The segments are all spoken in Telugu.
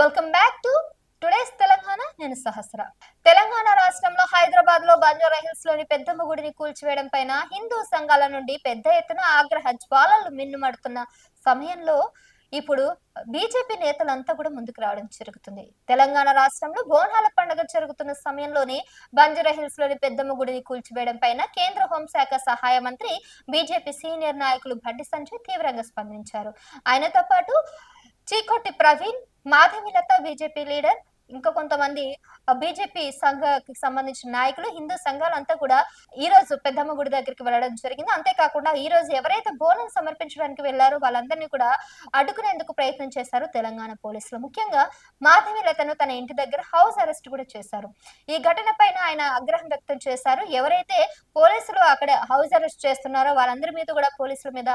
Welcome back to today's Telangana నేను సహస్ర. తెలంగాణ రాష్ట్రంలో హైదరాబాద్లో బంజారా హిల్స్లోని పెద్దమ్మ గుడిని కూల్చివేయడం పైన హిందూ సంఘాల నుండి పెద్ద ఎత్తున ఆగ్రహ జ్వాలలు మిన్నుమడుతున్న సమయంలో ఇప్పుడు బీజేపీ నేతలంతా కూడా ముందుకు రావడం జరుగుతుంది. తెలంగాణ రాష్ట్రంలో బోనాల పండుగ జరుగుతున్న సమయంలోనే బంజారా హిల్స్లోని పెద్దమ్మ గుడిని కూల్చివేయడం పైన కేంద్ర హోంశాఖ సహాయ మంత్రి బీజేపీ సీనియర్ నాయకులు బండి సంజయ్ తీవ్రంగా స్పందించారు. ఆయనతో పాటు చీకొట్టి ప్రవీణ్ మాధవిలత బీజేపీ లీడర్ ఇంకా కొంతమంది బీజేపీ సంఘకి సంబంధించిన నాయకులు హిందూ సంఘాలంతా కూడా ఈ రోజు పెద్దమ్మ గుడి దగ్గరికి వెళ్ళడం జరిగింది. అంతేకాకుండా ఈ రోజు ఎవరైతే బోనం సమర్పించడానికి వెళ్ళారో వాళ్ళందరినీ కూడా అడ్డుకునేందుకు ప్రయత్నం చేశారు తెలంగాణ పోలీసులు. ముఖ్యంగా మాధవి మాధవిలతను తన ఇంటి దగ్గర హౌస్ అరెస్ట్ కూడా చేశారు. ఈ ఘటన పైన ఆయన ఆగ్రహం వ్యక్తం చేశారు. ఎవరైతే పోలీసులు అక్కడ హౌస్ అరెస్ట్ చేస్తున్నారో వాళ్ళందరి మీద కూడా పోలీసుల మీద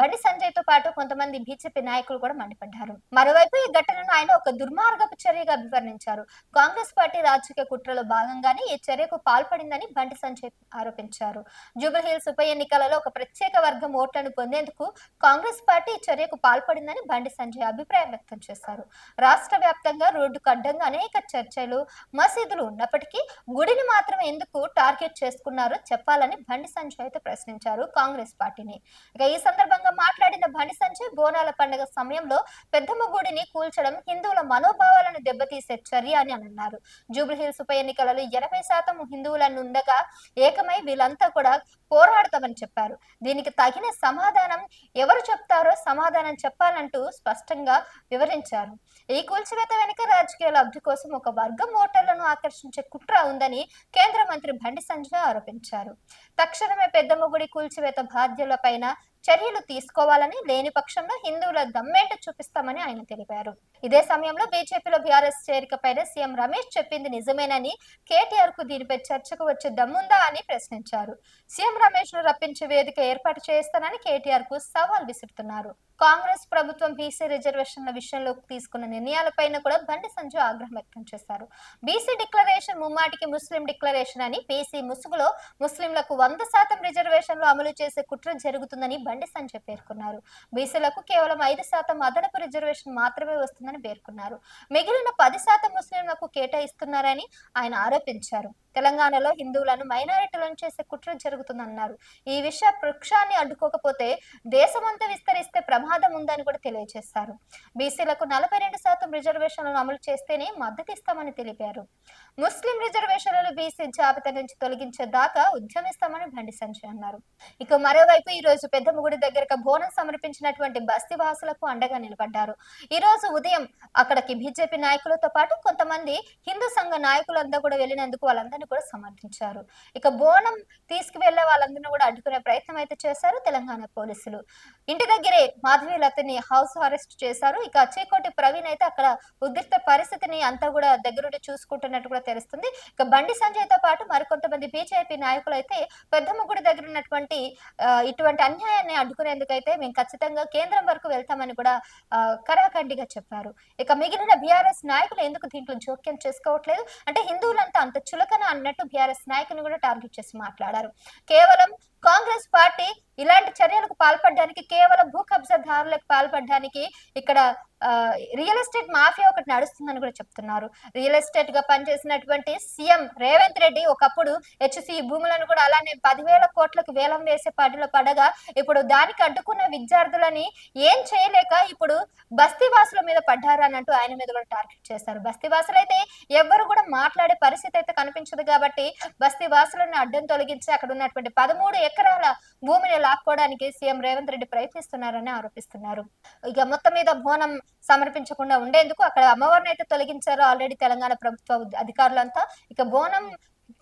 బండి సంజయ్తో పాటు కొంతమంది బీజేపీ నాయకులు కూడా మండిపడ్డారు. మరోవైపు ఈ ఘటనను ఆయన ఒక దుర్మార్గపు చర్యగా అభివర్ణించారు కాంగ్రెస్ పార్టీ రాజకీయ కుట్రలో భాగంగానే ఈ చర్యకు పాల్పడిందని బండి సంజయ్ ఆరోపించారు. జూబిల్ హిల్స్ ఉప ఎన్నికలలో ఒక ప్రత్యేక వర్గం ఓట్లను పొందేందుకు కాంగ్రెస్ పార్టీ ఈ చర్యకు పాల్పడిందని బండి సంజయ్ అభిప్రాయం వ్యక్తం చేశారు. రాష్ట్ర వ్యాప్తంగా రోడ్డుకు అడ్డంగా అనేక చర్చలు మసీదులు ఉన్నప్పటికీ గుడిని మాత్రం ఎందుకు టార్గెట్ చేసుకున్నారో చెప్పాలని బండి సంజయ్ అయితే ప్రశ్నించారు కాంగ్రెస్ పార్టీని. ఇక ఈ సందర్భంగా మాట్లాడిన బండి సంజయ్ బోనాల పండుగ సమయంలో పెద్దమ్మ గుడిని కూల్చడం హిందువుల మనోభావాలను దెబ్బతీసే చర్య అని అన్నారు. జూబ్లీహిల్స్ ఉప ఎన్నికలలో ఎనభై శాతం హిందువులను ఉండగా ఏకమై వీళ్ళంతా కూడా పోరాడతామని చెప్పారు. దీనికి తగిన సమాధానం ఎవరు చెప్తారో సమాధానం చెప్పాలంటూ స్పష్టంగా వివరించారు. ఈ కూల్చివేత వెనుక రాజకీయ లబ్ధి కోసం ఒక వర్గం ఓటర్లను ఆకర్షించే కుట్ర ఉందని కేంద్ర మంత్రి బండి సంజయ్ ఆరోపించారు. తక్షణమే పెద్దమ్మ గుడి కూల్చివేత బాధ్యులపైన చర్యలు తీసుకోవాలని లేని పక్షంలో హిందువుల దమ్మేంట చూపిస్తామని ఆయన తెలిపారు. ఇదే సమయంలో బీజేపీలో బీఆర్ఎస్ చేరికపైన సీఎం రమేష్ చెప్పింది నిజమేనని కేటీఆర్కు దీనిపై చర్చకు వచ్చే దమ్ముందా అని ప్రశ్నించారు. సీఎం రమేష్ను రప్పించే వేదిక ఏర్పాటు చేస్తానని కేటీఆర్కు సవాల్ విసురుతున్నారు. కాంగ్రెస్ ప్రభుత్వం బీసీ రిజర్వేషన్ల విషయంలో తీసుకున్న నిర్ణయాలపైన కూడా బండి సంజయ్ ఆగ్రహం వ్యక్తం చేశారు. బీసీ డిక్లరేషన్ ముమ్మాటికి ముస్లిం డిక్లరేషన్ అని బీసీ ముసుగులో ముస్లింలకు వంద శాతం రిజర్వేషన్లు అమలు చేసే కుట్ర జరుగుతుందని బండి సంజయ్ పేర్కొన్నారు. బీసీలకు కేవలం ఐదు శాతం అదనపు రిజర్వేషన్ మాత్రమే వస్తుందని పేర్కొన్నారు. మిగిలిన పది శాతం ముస్లింలకు కేటాయిస్తున్నారని ఆయన ఆరోపించారు. తెలంగాణలో హిందువులను మైనారిటీలను చేసే కుట్ర జరుగుతుందన్నారు. ఈ విషయ వృక్షాన్ని అడ్డుకోకపోతే దేశమంతా విస్తరిస్తే ప్రమాదం ఉందని కూడా తెలియజేశారు బీసీలకు నలభై రెండు శాతం రిజర్వేషన్లను అమలు చేస్తేనే మద్దతు ఇస్తామని తెలిపారు. ముస్లిం రిజర్వేషన్లను బీసీ జాబితా నుంచి తొలగించే దాకా ఉద్యమిస్తామని బండి సంజయ్ అన్నారు. ఇక మరోవైపు ఈ రోజు పెద్దమ్మగుడి దగ్గరకు బోనం సమర్పించినటువంటి బస్తీ వాసులకు అండగా నిలబడ్డారు. ఈ రోజు ఉదయం అక్కడికి బీజేపీ నాయకులతో పాటు కొంతమంది హిందూ సంఘ నాయకులంతా కూడా వెళ్ళినందుకు వాళ్ళందరూ అందరినీ కూడా సమర్థించారు. ఇక బోనం తీసుకువెళ్ళే వాళ్ళందరినీ కూడా అడ్డుకునే ప్రయత్నం అయితే చేశారు తెలంగాణ పోలీసులు. ఇంటి దగ్గరే మాధవి లతని హౌస్ అరెస్ట్ చేశారు. ఇక చీకోటి ప్రవీణ్ అయితే అక్కడ ఉద్రిక్త పరిస్థితిని అంతా కూడా దగ్గరుండి చూసుకుంటున్నట్టు కూడా తెలుస్తుంది. ఇక బండి సంజయ్తో పాటు మరికొంతమంది బీజేపీ నాయకులు అయితే పెద్దమ్మ గుడి దగ్గర ఉన్నటువంటి ఇటువంటి అన్యాయాన్ని అడ్డుకునేందుకైతే మేము ఖచ్చితంగా కేంద్రం వరకు వెళ్తామని కూడా కరాఖండిగా చెప్పారు. ఇక మిగిలిన బీఆర్ఎస్ నాయకులు ఎందుకు దీంట్లో జోక్యం చేసుకోవట్లేదు? అంటే హిందువులంతా అంత చులకన అన్నట్టు బీఆర్ఎస్ నాయకుని కూడా టార్గెట్ చేసి మాట్లాడారు. కేవలం కాంగ్రెస్ పార్టీ ఇలాంటి చర్యలకు పాల్పడడానికి కేవలం భూ కబ్జాదారులకు పాల్పడడానికి ఇక్కడ ఆ, రియల్ ఎస్టేట్ మాఫియా ఒకటి నడుస్తుందని కూడా చెప్తున్నారు. రియల్ ఎస్టేట్గా పనిచేసినటువంటి సీఎం రేవంత్ రెడ్డి ఒకప్పుడు హెచ్సి భూములను కూడా అలానే పదివేల కోట్లకు వేలం వేసే పాటిలో పడగా ఇప్పుడు దానికి అడ్డుకున్న విద్యార్థులని ఏం చేయలేక ఇప్పుడు బస్తీ వాసుల మీద పడ్డారు అంటూ ఆయన మీద కూడా టార్గెట్ చేశారు. బస్తీవాసులు అయితే ఎవ్వరు కూడా మాట్లాడే పరిస్థితి అయితే కనిపించదు కాబట్టి బస్తీవాసులను అడ్డం తొలగించి అక్కడ ఉన్నటువంటి పదమూడు ఎకరాల భూమిని లాక్కోవడానికి సీఎం రేవంత్ రెడ్డి ప్రయత్నిస్తున్నారని ఆరోపిస్తున్నారు. ఇక మొత్తం మీద బోనం సమర్పించకుండా ఉండేందుకు అక్కడ అమ్మవారిని అయితే తొలగించారు. ఆల్రెడీ తెలంగాణ ప్రభుత్వ అధికారులంతా. ఇక బోనం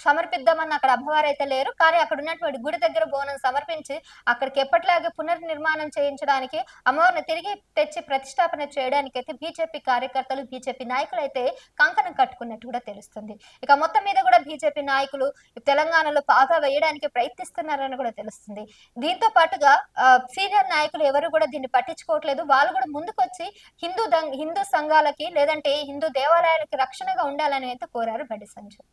సమర్పిద్దామని అక్కడ అమ్మవారు అయితే లేరు. కానీ అక్కడ ఉన్నటువంటి గుడి దగ్గర బోనం సమర్పించి అక్కడికి ఎప్పటిలాగే పునర్నిర్మాణం చేయించడానికి అమ్మవారిని తిరిగి తెచ్చి ప్రతిష్టాపన చేయడానికి అయితే బీజేపీ కార్యకర్తలు బీజేపీ నాయకులు అయితే కంకణం కట్టుకున్నట్టు కూడా తెలుస్తుంది. ఇక మొత్తం మీద కూడా బీజేపీ నాయకులు తెలంగాణలో బాగా వేయడానికి ప్రయత్నిస్తున్నారని కూడా తెలుస్తుంది. దీంతో పాటుగా సీనియర్ నాయకులు ఎవరు కూడా దీన్ని పట్టించుకోవట్లేదు. వాళ్ళు కూడా ముందుకొచ్చి హిందూ హిందూ సంఘాలకి లేదంటే హిందూ దేవాలయాలకి రక్షణగా ఉండాలని అయితే కోరారు బండి సంజయ్.